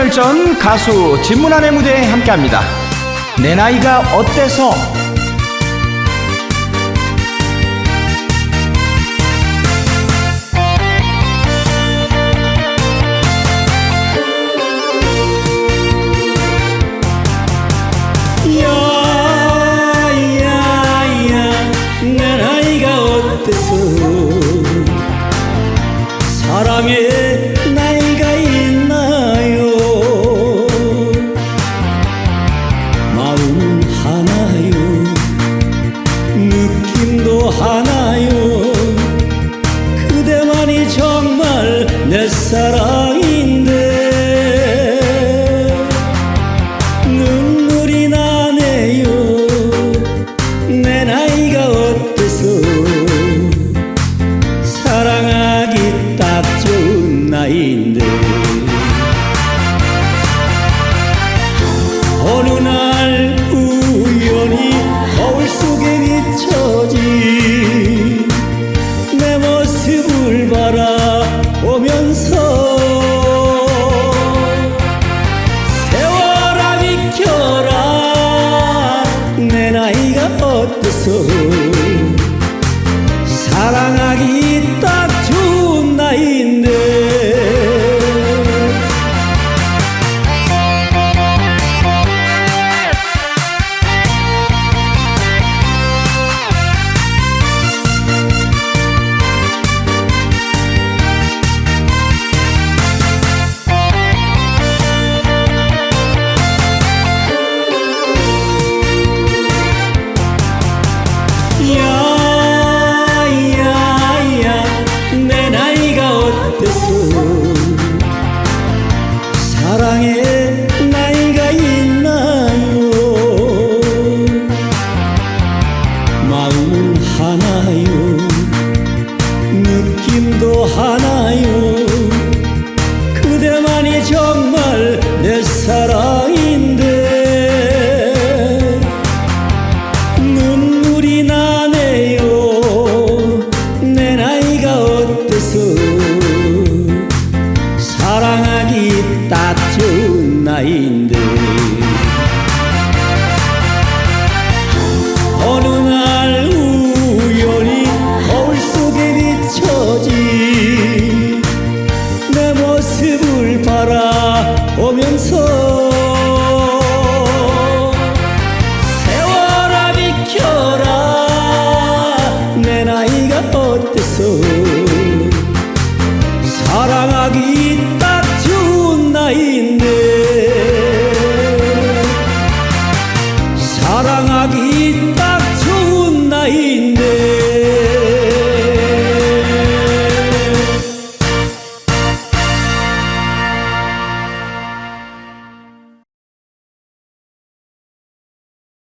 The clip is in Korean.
열전 가수 진문환의 무대에 함께합니다. 내 나이가 어때서? 사랑의 나이인 사랑하기 딱 좋은 나이인데. 어느 날 우연히 거울 속에 비춰진 내 모습을 바라보면서 세월아 비켜라. 내 나이가 어때서